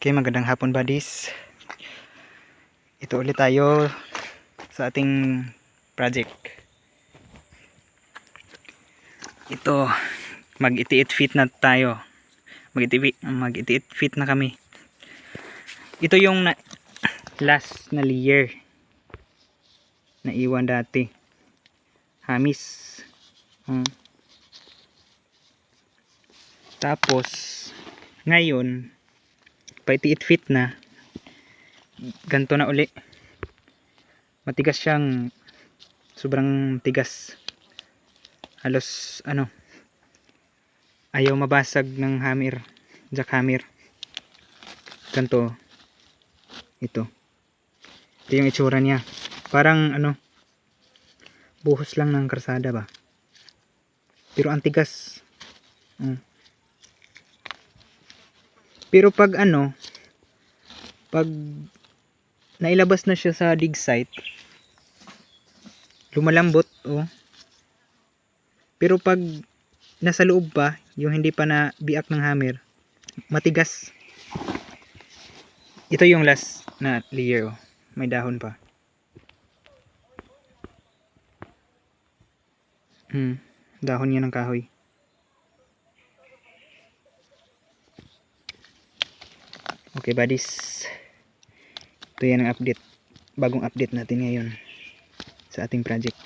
Okay, magandang hapon buddies. Ito ulit tayo sa ating project. Ito, mag 88 feet na tayo. Mag 88 mag 88 feet na kami. Ito yung na, last na layer na iwan dati. Hamis. Hmm. Tapos, ngayon, pa 88 feet na. Ganto na uli. Matigas siyang sobrang tigas halos ano ayaw mabasag ng hammer jackhammer ganto. Ito. Ito yung itsura niya. Parang ano buhos lang ng karsada ba? Pero ang tigas. Mm. Pero pag ano, pag nailabas na siya sa dig site, lumalambot, oh. Pero pag nasa loob pa, yung hindi pa na biak ng hammer, matigas. Ito yung last na layer, oh. May dahon pa. Hmm, dahon niya ng kahoy. Okay buddies Ito yan ang update. Bagong update natin ngayon Sa ating project.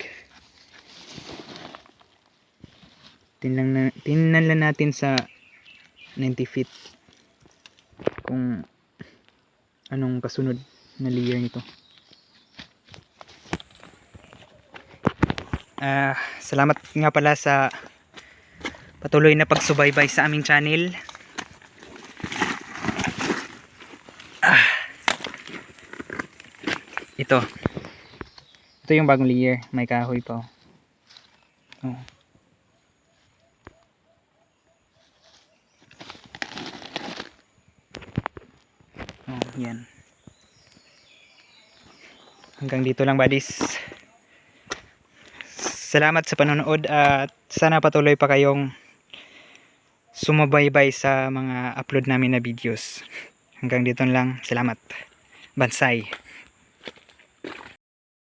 Tinlang na, Tinnan lang natin sa 90 feet Kung Anong kasunod na layer nito. Ah, Salamat nga pala sa Patuloy na pagsubaybay sa aming channel ito. Ito yung bagong layer. May kahoy pa oh. Oh. oh yan. Hanggang dito lang buddies. Salamat sa panonood at sana patuloy pa kayong sumabaybay sa mga upload namin na videos. Hanggang dito lang. Salamat. Bansay